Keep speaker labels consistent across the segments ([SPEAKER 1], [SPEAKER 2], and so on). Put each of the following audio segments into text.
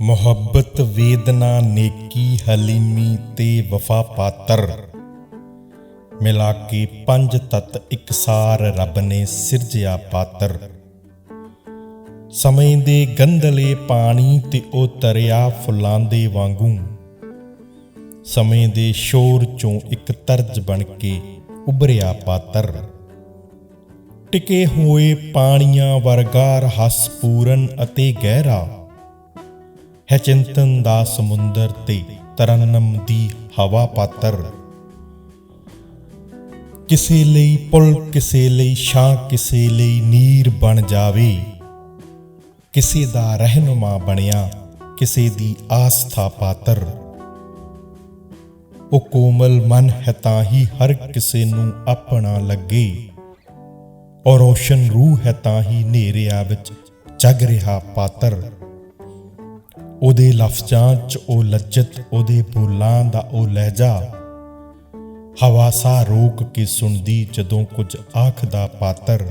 [SPEAKER 1] ਮੁਹੱਬਤ ਵੇਦਨਾ ਨੇਕੀ ਹਲੀਮੀ ਤੇ ਵਫਾ ਪਾਤਰ। ਮਿਲਾ ਕੇ ਪੰਜ ਤਤ ਇਕਸਾਰ ਰੱਬ ਨੇ ਸਿਰਜਿਆ ਪਾਤਰ। ਸਮੇਂ ਦੇ ਗੰਧਲੇ ਪਾਣੀ ਤੇ ਉਹ ਤਰਿਆ ਫੁੱਲਾਂ ਦੇ ਵਾਂਗੂ। ਸਮੇਂ ਦੇ ਸ਼ੋਰ ਚੋਂ ਇੱਕ ਤਰਜ ਬਣ ਕੇ ਉੱਭਰਿਆ ਪਾਤਰ। ਟਿਕੇ ਹੋਏ ਪਾਣੀਆਂ ਵਰਗਾ ਰਹੱਸ ਪੂਰਨ ਅਤੇ ਗਹਿਰਾ ਹੈ ਚਿੰਤਨ ਦਾ ਸਮੁੰਦਰ ਤੇ ਤਰਨਮ ਦੀ ਹਵਾ ਪਾਤਰ। ਕਿਸੇ ਲਈ ਪੁਲ, ਕਿਸੇ ਲਈ ਛਾਂ, ਕਿਸੇ ਲਈ ਨੀਰ ਬਣ ਜਾਵੇ। ਕਿਸੇ ਦਾ ਰਹਿਨੁਮਾ ਬਣਿਆ, ਕਿਸੇ ਦੀ ਆਸਥਾ ਪਾਤਰ। ਉਹ ਕੋਮਲ ਮਨ ਹੈ ਤਾਂ ਹੀ ਹਰ ਕਿਸੇ ਨੂੰ ਆਪਣਾ ਲੱਗੇ। ਔਰ ਰੋਸ਼ਨ ਰੂਹ ਹੈ ਤਾਂ ਹੀ ਹਨੇਰਿਆਂ ਵਿੱਚ ਜਗ ਰਿਹਾ ਪਾਤਰ। ਉਹਦੇ ਲਫ਼ਜ਼ਾਂ 'ਚ ਉਹ ਲੱਜਤ, ਉਹਦੇ ਬੋਲਾਂ ਦਾ ਉਹ ਲਹਿਜਾ। ਹਵਾ ਸਾਹ ਰੋਕ ਕੇ ਸੁਣਦੀ ਜਦੋਂ ਕੁਝ ਆਖਦਾ ਪਾਤਰ।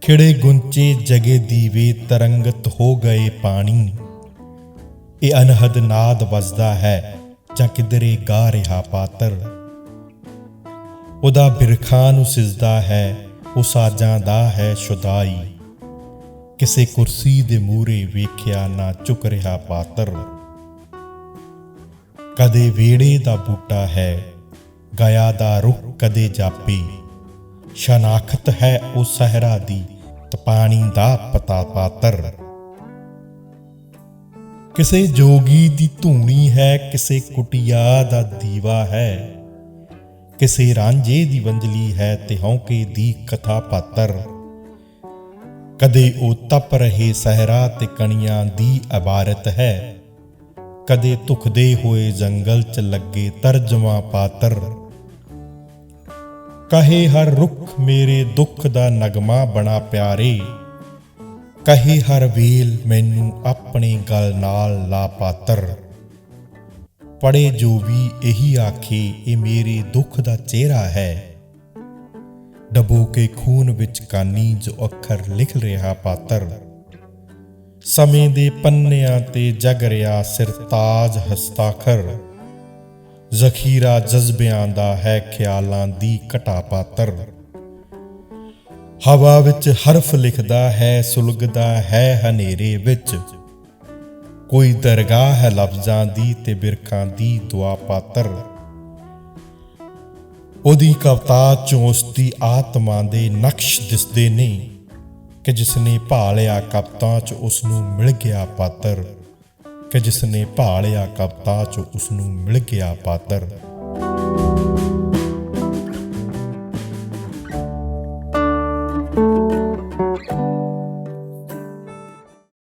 [SPEAKER 1] ਖਿੜੇ ਗੁੰਚੇ ਜਗੇ ਦੀਵੇ ਤਰੰਗਤ ਹੋ ਗਏ ਪਾਣੀ। ਇਹ ਅਨਹਦ ਨਾਦ ਵੱਜਦਾ ਹੈ, ਜਾਂ ਕਿਧਰੇ ਗਾ ਰਿਹਾ ਪਾਤਰ। ਉਹਦਾ ਬਿਰਖਾਂ ਨੂੰ ਸਿਜਦਾ ਹੈ, ਉਹ ਸਾਜਾਂ ਦਾ ਹੈ ਸ਼ੁਦਾਈ। ਕਿਸੇ ਕੁਰਸੀ ਦੇ ਮੂਹਰੇ ਵੇਖਿਆ ਨਾ ਝੁਕ ਰਿਹਾ ਪਾਤਰ। ਕਦੇ ਵੇੜੇ ਦਾ ਬੂਟਾ ਹੈ ਗਿਆ ਦਾ ਰੁੱਖ ਕਦੇ ਜਾਪੀ। ਸ਼ਨਾਖਤ ਹੈ ਉਹ ਸਹਰਾ ਦੀ, ਤਪਾਣੀ ਦਾ ਪਤਾ ਪਾਤਰ। ਕਿਸੇ ਜੋਗੀ ਦੀ ਧੂਣੀ ਹੈ, ਕਿਸੇ ਕੁਟਿਆ ਦਾ ਦੀਵਾ ਹੈ। ਕਿਸੇ ਰਾਂਝੇ ਦੀ ਵੰਜਲੀ ਹੈ ਤੇ ਹੌਕੇ ਦੀ ਕਥਾ ਪਾਤਰ। ਕਦੇ ਉਹ ਤਪ ਰਹੇ ਸਹਰਾ ਤੇ ਕਣੀਆਂ ਦੀ ਇਬਾਰਤ ਹੈ। ਕਦੇ ਧੁਖਦੇ ਹੋਏ ਜੰਗਲ 'ਚ ਲੱਗੇ ਤਰਜਮਾ ਪਾਤਰ। ਕਹੇ ਹਰ ਰੁੱਖ ਮੇਰੇ ਦੁੱਖ ਦਾ ਨਗਮਾ ਬਣਾ ਪਿਆਰੇ। ਕਹੇ ਹਰ ਵੇਲ ਮੈਨੂੰ ਆਪਣੇ ਗਲ ਨਾਲ ਲਾ ਪਾਤਰ। ਪੜੇ ਜੋ ਵੀ ਇਹੀ ਆਖੇ, ਇਹ ਮੇਰੇ ਦੁੱਖ ਦਾ ਚਿਹਰਾ ਹੈ। ਡਬੋ ਕੇ ਖੂਨ ਵਿੱਚ ਕਾਨੀ ਜੋ ਅੱਖਰ ਲਿਖ ਰਿਹਾ ਪਾਤਰ। ਸਮੇਂ ਦੇ ਪੰਨਿਆਂ ਤੇ ਜਗ ਰਿਹਾ ਸਿਰਤਾਜ ਹਸਤਾਖਰ। ਜ਼ਖੀਰਾ ਜਜ਼ਬਿਆਂ ਦਾ ਹੈ ਖਿਆਲਾਂ ਦੀ ਘਟਾ ਪਾਤਰ। ਹਵਾ ਵਿੱਚ ਹਰਫ ਲਿਖਦਾ ਹੈ, ਸੁਲਗਦਾ ਹੈ ਹਨੇਰੇ ਵਿੱਚ। ਕੋਈ ਦਰਗਾਹ ਹੈ ਲਫ਼ਜ਼ਾਂ ਦੀ ਤੇ ਬਿਰਖਾਂ ਦੀ ਦੁਆ ਪਾਤਰ। ਉਹਦੀ ਕਵਤਾ ਚੋਂ ਉਸਦੀ ਆਤਮਾ ਦੇ ਨਕਸ਼ ਦਿਸਦੇ ਨੇ ਕਿ ਜਿਸ ਨੇ ਭਾਲਿਆ ਕਵਤਾ ਚ ਉਸ ਨੂੰ ਮਿਲ ਗਿਆ ਪਾਤਰ, ਕਿ ਜਿਸ ਨੇ ਭਾਲਿਆ ਕਵਤਾ ਚ ਉਸ ਨੂੰ ਮਿਲ ਗਿਆ ਪਾਤਰ।